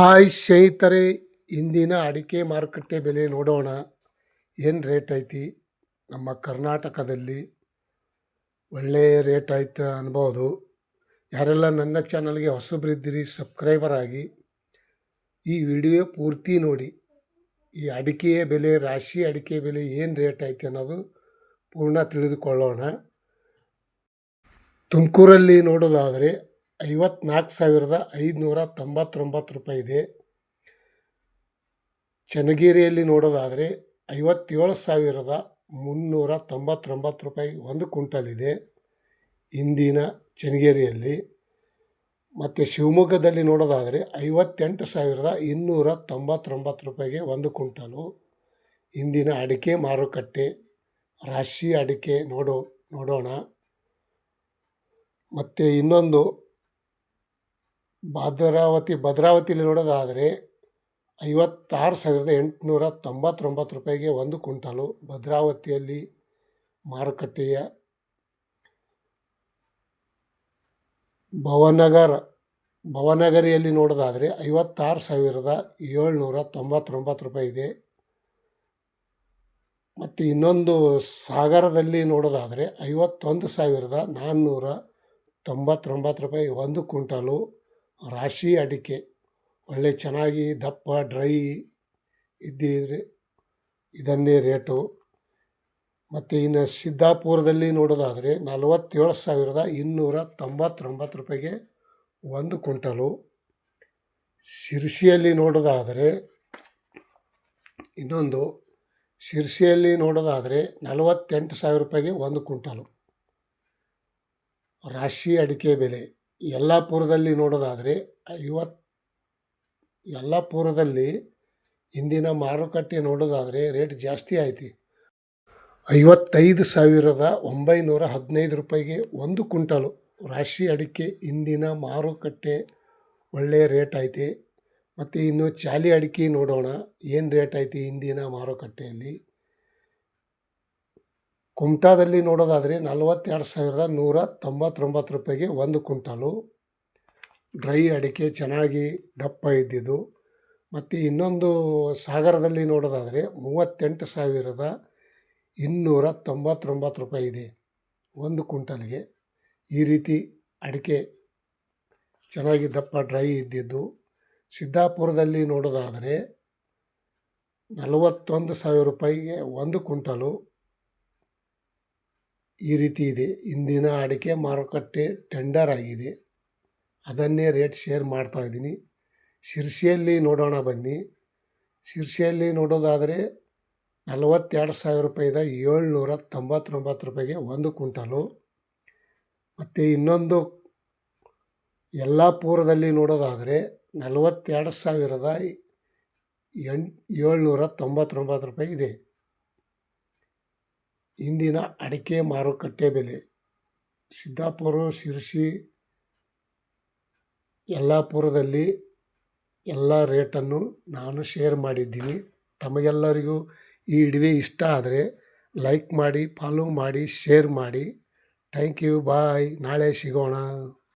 Hi ಸ್ನೇಹಿತರೆ, ಇಂದಿನ ಅಡಿಕೆ ಮಾರುಕಟ್ಟೆ ಬೆಲೆ ನೋಡೋಣ. ಏನು ರೇಟ್ ಐತಿ? ನಮ್ಮ ಕರ್ನಾಟಕದಲ್ಲಿ ಒಳ್ಳೆಯ ರೇಟ್ ಆಯ್ತು ಅನ್ಬೋದು. ಯಾರೆಲ್ಲ ನನ್ನ ಚಾನಲ್ಗೆ ಹೊಸಬ್ರಿದ್ದೀರಿ, ಸಬ್ಸ್ಕ್ರೈಬರ್ ಆಗಿ, ಈ ವಿಡಿಯೋ ಪೂರ್ತಿ ನೋಡಿ. ಈ ಅಡಿಕೆಯ ಬೆಲೆ, ರಾಶಿ ಅಡಿಕೆ ಬೆಲೆ ಏನು ರೇಟ್ ಐತಿ ಅನ್ನೋದು ಪೂರ್ಣ ತಿಳಿದುಕೊಳ್ಳೋಣ. ತುಮಕೂರಲ್ಲಿ ನೋಡೋದಾದರೆ ಐವತ್ನಾಲ್ಕು ಸಾವಿರದ ಐದುನೂರ ತೊಂಬತ್ತೊಂಬತ್ತು ರೂಪಾಯಿ ಇದೆ. ಚನ್ನಗಿರಿಯಲ್ಲಿ ನೋಡೋದಾದರೆ ಐವತ್ತೇಳು ಸಾವಿರದ ಮುನ್ನೂರ ತೊಂಬತ್ತೊಂಬತ್ತು ರೂಪಾಯಿ ಒಂದು ಕ್ವಿಂಟಲ್ ಇದೆ ಇಂದಿನ ಚನ್ನಗಿರಿಯಲ್ಲಿ. ಮತ್ತು ಶಿವಮೊಗ್ಗದಲ್ಲಿ ನೋಡೋದಾದರೆ ಐವತ್ತೆಂಟು ಸಾವಿರದ ಇನ್ನೂರ ತೊಂಬತ್ತೊಂಬತ್ತು ರೂಪಾಯಿಗೆ ಒಂದು ಕ್ವಿಂಟಲು. ಇಂದಿನ ಅಡಿಕೆ ಮಾರುಕಟ್ಟೆ ರಾಶಿ ಅಡಿಕೆ ನೋಡೋ, ನೋಡೋಣ. ಮತ್ತು ಇನ್ನೊಂದು ಭದ್ರಾವತಿ, ಭದ್ರಾವತಿಯಲ್ಲಿ ನೋಡೋದಾದರೆ ಐವತ್ತಾರು ಸಾವಿರದ ಎಂಟುನೂರ ತೊಂಬತ್ತೊಂಬತ್ತು ರೂಪಾಯಿಗೆ ಒಂದು ಕುಂಟಲು ಭದ್ರಾವತಿಯಲ್ಲಿ ಮಾರುಕಟ್ಟೆಯ ಭವನಗರ, ಭವನಗರಿಯಲ್ಲಿ ನೋಡೋದಾದರೆ ಐವತ್ತಾರು ಸಾವಿರದ ಏಳ್ನೂರ ತೊಂಬತ್ತೊಂಬತ್ತು ರೂಪಾಯಿ ಇದೆ ಮತ್ತು ಇನ್ನೊಂದು ಸಾಗರದಲ್ಲಿ ನೋಡೋದಾದರೆ ಐವತ್ತೊಂದು ಸಾವಿರದ ನಾನ್ನೂರ ತೊಂಬತ್ತೊಂಬತ್ತು ರೂಪಾಯಿ ಒಂದು ಕ್ವಿಂಟಲು ರಾಶಿ ಅಡಿಕೆ. ಒಳ್ಳೆ ಚೆನ್ನಾಗಿ ದಪ್ಪ, ಡ್ರೈ ಇದ್ದಿದ್ರೆ ಇದನ್ನೇ ರೇಟು. ಮತ್ತು ಇನ್ನು ಸಿದ್ದಾಪುರದಲ್ಲಿ ನೋಡೋದಾದರೆ ನಲವತ್ತೇಳು ಸಾವಿರದ ಇನ್ನೂರ ತೊಂಬತ್ತೊಂಬತ್ತು ರೂಪಾಯಿಗೆ ಒಂದು ಕ್ವಿಂಟಲು. ಶಿರ್ಸಿಯಲ್ಲಿ ನೋಡೋದಾದರೆ ಇನ್ನೊಂದು, ಶಿರ್ಸಿಯಲ್ಲಿ ನೋಡೋದಾದರೆ ನಲವತ್ತೆಂಟು ಸಾವಿರ ರೂಪಾಯಿಗೆ ಒಂದು ಕ್ವಿಂಟಲು. ರಾಶಿ ಅಡಿಕೆ ಬೆಲೆ. ಯಲ್ಲಾಪುರದಲ್ಲಿ ನೋಡೋದಾದರೆ ಐವತ್ತು ಯಲ್ಲಾಪುರದಲ್ಲಿ ಇಂದಿನ ಮಾರುಕಟ್ಟೆ ನೋಡೋದಾದರೆ ರೇಟ್ ಜಾಸ್ತಿ ಐತಿ ಐವತ್ತೈದು ಸಾವಿರದ ಒಂಬೈನೂರ ಹದಿನೈದು ರೂಪಾಯಿಗೆ ಒಂದು ಕುಂಟಲು ರಾಶಿ ಅಡಿಕೆ ಇಂದಿನ ಮಾರುಕಟ್ಟೆ ಒಳ್ಳೆಯ ರೇಟ್ ಐತಿ ಮತ್ತು ಇನ್ನು ಚಾಲಿ ಅಡಿಕೆ ನೋಡೋಣ, ಏನು ರೇಟ್ ಐತಿ ಇಂದಿನ ಮಾರುಕಟ್ಟೆಯಲ್ಲಿ? ಕುಮಟಾದಲ್ಲಿ ನೋಡೋದಾದರೆ ನಲವತ್ತೆರಡು ಸಾವಿರದ ನೂರ ತೊಂಬತ್ತೊಂಬತ್ತು ರೂಪಾಯಿಗೆ ಒಂದು ಕುಂಟಾಲು. ಡ್ರೈ ಅಡಿಕೆ ಚೆನ್ನಾಗಿ ದಪ್ಪ ಇದ್ದಿದ್ದು. ಮತ್ತು ಇನ್ನೊಂದು ಸಾಗರದಲ್ಲಿ ನೋಡೋದಾದರೆ ಮೂವತ್ತೆಂಟು ಸಾವಿರದ ಇನ್ನೂರ ತೊಂಬತ್ತೊಂಬತ್ತು ರೂಪಾಯಿ ಇದೆ ಒಂದು ಕುಂಟಲ್ಗೆ. ಈ ರೀತಿ ಅಡಿಕೆ ಚೆನ್ನಾಗಿ ದಪ್ಪ ಡ್ರೈ ಇದ್ದಿದ್ದು. ಸಿದ್ದಾಪುರದಲ್ಲಿ ನೋಡೋದಾದರೆ ನಲವತ್ತೊಂದು ಸಾವಿರ ರೂಪಾಯಿಗೆ ಒಂದು ಕ್ವಿಂಟಲು ಈ ರೀತಿ ಇದೆ. ಇಂದಿನ ಅಡಿಕೆ ಮಾರುಕಟ್ಟೆ ಟೆಂಡರ್ ಆಗಿದೆ. ಅದನ್ನೇ ರೇಟ್ ಶೇರ್ ಮಾಡ್ತಾ ಇದ್ದೀನಿ. ಶಿರ್ಸಿಯಲ್ಲಿ ನೋಡೋಣ ಬನ್ನಿ. ಶಿರ್ಸಿಯಲ್ಲಿ ನೋಡೋದಾದರೆ ನಲವತ್ತೆರಡು ಸಾವಿರ ರೂಪಾಯಿದ ಏಳ್ನೂರ ತೊಂಬತ್ತೊಂಬತ್ತು ರೂಪಾಯಿಗೆ ಒಂದು ಕುಂಟಲು ಮತ್ತು ಇನ್ನೊಂದು ಯಲ್ಲಾಪುರದಲ್ಲಿ ನೋಡೋದಾದರೆ ನಲವತ್ತೆರಡು ಸಾವಿರದ ಎಂಟು ಏಳ್ನೂರ ತೊಂಬತ್ತೊಂಬತ್ತು ರೂಪಾಯಿ ಇದೆ. ಇಂದಿನ ಅಡಿಕೆ ಮಾರುಕಟ್ಟೆ ಬೆಲೆ. ಸಿದ್ದಾಪುರ, ಶಿರ್ಸಿ, ಯಲ್ಲಾಪುರದಲ್ಲಿ ಎಲ್ಲ ರೇಟನ್ನು ನಾನು ಶೇರ್ ಮಾಡಿದ್ದೀನಿ. ತಮಗೆಲ್ಲರಿಗೂ ಈ ವಿಡಿಯೋ ಇಷ್ಟ ಆದರೆ ಲೈಕ್ ಮಾಡಿ, ಫಾಲೋ ಮಾಡಿ, ಶೇರ್ ಮಾಡಿ. Thank you, bye. ನಾಳೆ ಸಿಗೋಣ.